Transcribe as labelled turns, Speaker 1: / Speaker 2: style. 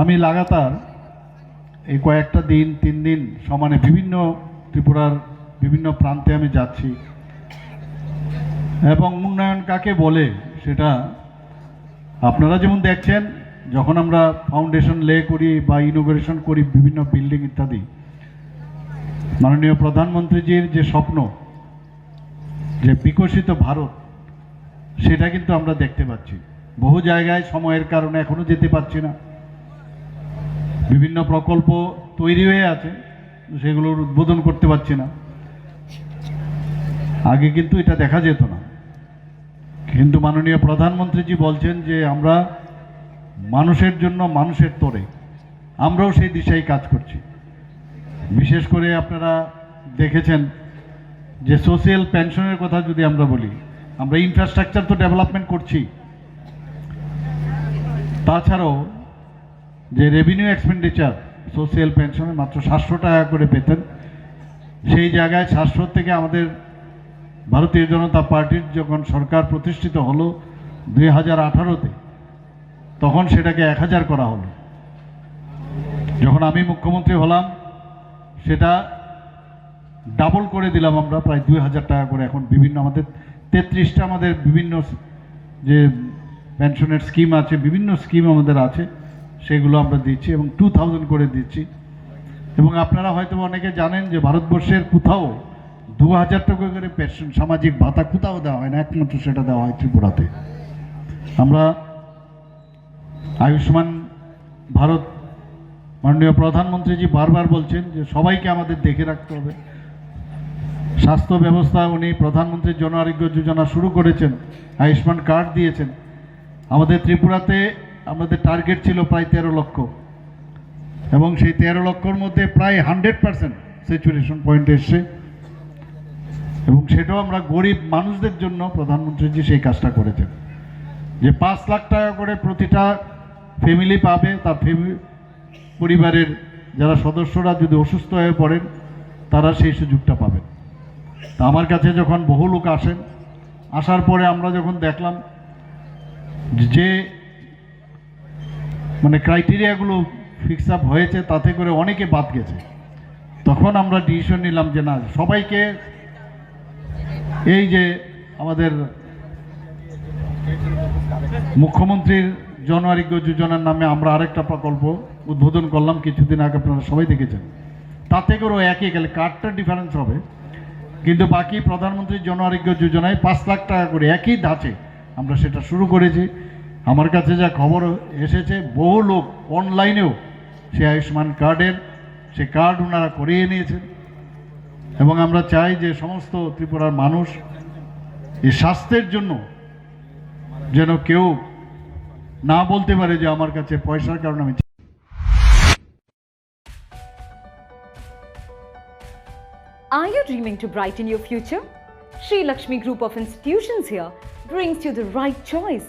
Speaker 1: আমি লাগাতার এই কয়েকটা দিন, তিন দিন সমানে বিভিন্ন ত্রিপুরার বিভিন্ন প্রান্তে আমি যাচ্ছি। এবং উন্নয়ন কাকে বলে সেটা আপনারা যেমন দেখছেন, যখন আমরা ফাউন্ডেশন লে করি বা ইনোগ্রেশন করি বিভিন্ন বিল্ডিং ইত্যাদি, মাননীয় প্রধানমন্ত্রীজির যে স্বপ্ন, যে বিকশিত ভারত, সেটা কিন্তু আমরা দেখতে পাচ্ছি। বহু জায়গায় সময়ের কারণে এখনও যেতে পারছি না। বিভিন্ন প্রকল্প তৈরি হয়ে আছে, সেগুলোর উদ্বোধন করতে পারছি না। আগে কিন্তু এটা দেখা যেত না। কিন্তু মাননীয় প্রধানমন্ত্রীজি বলছেন যে আমরা মানুষের জন্য মানুষের তোরে আমরাও সেই দিশায় কাজ করছি। বিশেষ করে আপনারা দেখেছেন যে সোশিয়াল পেনশনের কথা যদি আমরা বলি, আমরা ইনফ্রাস্ট্রাকচার তো ডেভেলপমেন্ট করছি। তাছাড়াও যে রেভিনিউ এক্সপেন্ডিচার সোশিয়াল পেনশনে মাত্র সাতশো টাকা করে পেতেন। সেই জায়গায় সাতশো থেকে আমাদের ভারতীয় জনতা পার্টির যখন সরকার প্রতিষ্ঠিত হলো দুই হাজার আঠারোতে, তখন সেটাকে এক হাজার করা হলো। যখন আমি মুখ্যমন্ত্রী হলাম, সেটা ডাবল করে দিলাম আমরা, প্রায় দুই হাজার টাকা করে। এখন বিভিন্ন আমাদের তেত্রিশটা আমাদের বিভিন্ন যে পেনশনের স্কিম আছে, বিভিন্ন স্কিম আমাদের আছে। সেগুলো আমরা দিচ্ছি এবং টু থাউজেন্ড করে দিচ্ছি। এবং আপনারা হয়তো অনেকে জানেন যে ভারতবর্ষের কোথাও দু হাজার টাকা করে পেনশন, সামাজিক ভাতা কোথাও দেওয়া হয় না, একমাত্র সেটা দেওয়া হয় ত্রিপুরাতে। আমরা আয়ুষ্মান ভারত মাননীয় প্রধানমন্ত্রীজি বারবার বলছেন যে সবাইকে আমাদের দেখে রাখতে হবে। স্বাস্থ্য ব্যবস্থা উনি প্রধানমন্ত্রী জন আরোগ্য যোজনা শুরু করেছেন, আয়ুষ্মান কার্ড দিয়েছেন। আমাদের ত্রিপুরাতে আমাদের টার্গেট ছিল প্রায় তেরো লক্ষ। এবং সেই তেরো লক্ষর মধ্যে প্রায় হান্ড্রেড পার্সেন্ট স্যাচুরেশন পয়েন্ট এসছে। এবং সেটাও আমরা গরিব মানুষদের জন্য প্রধানমন্ত্রীজি সেই কাজটা করেছেন। যে পাঁচ লাখ টাকা করে প্রতিটা ফ্যামিলি পাবে, তার ফ্যামিলি পরিবারের যারা সদস্যরা যদি অসুস্থ হয়ে পড়েন, তারা সেই সুযোগটা পাবেন। তা আমার কাছে যখন বহু লোক আসেন, আসার পরে আমরা যখন দেখলাম যে মানে ক্রাইটেরিয়াগুলো ফিক্স আপ হয়েছে, তাতে করে অনেকে বাদ গেছে। তখন আমরা ডিসিশন নিলাম যে না, সবাইকে এই যে আমাদের মুখ্যমন্ত্রীর জন আরোগ্য যোজনার নামে আমরা আরেকটা প্রকল্প উদ্বোধন করলাম কিছুদিন আগে, আপনারা সবাই দেখেছেন। তাতে করেও একই গেলে কার্ডটা ডিফারেন্স হবে। কিন্তু বাকি প্রধানমন্ত্রীর জন আরোগ্য যোজনায় পাঁচ লাখ টাকা করে একই ধাঁচে আমরা সেটা শুরু করেছি। আমার কাছে যা খবর এসেছে, বহু লোক অনলাইনেও সে আয়ুষ্মান কার্ডের, সে কার্ড ওনারা করিয়ে নিয়েছেন এবং আমরা চাই যে সমস্ত ত্রিপুরার মানুষ এই স্বাস্থ্যের জন্য যেন কেউ না বলতে পারে যে আমার কাছে পয়সার কারণে আমি
Speaker 2: Are you dreaming to brighten your future? Sri Lakshmi Group of Institutions here brings you the right choice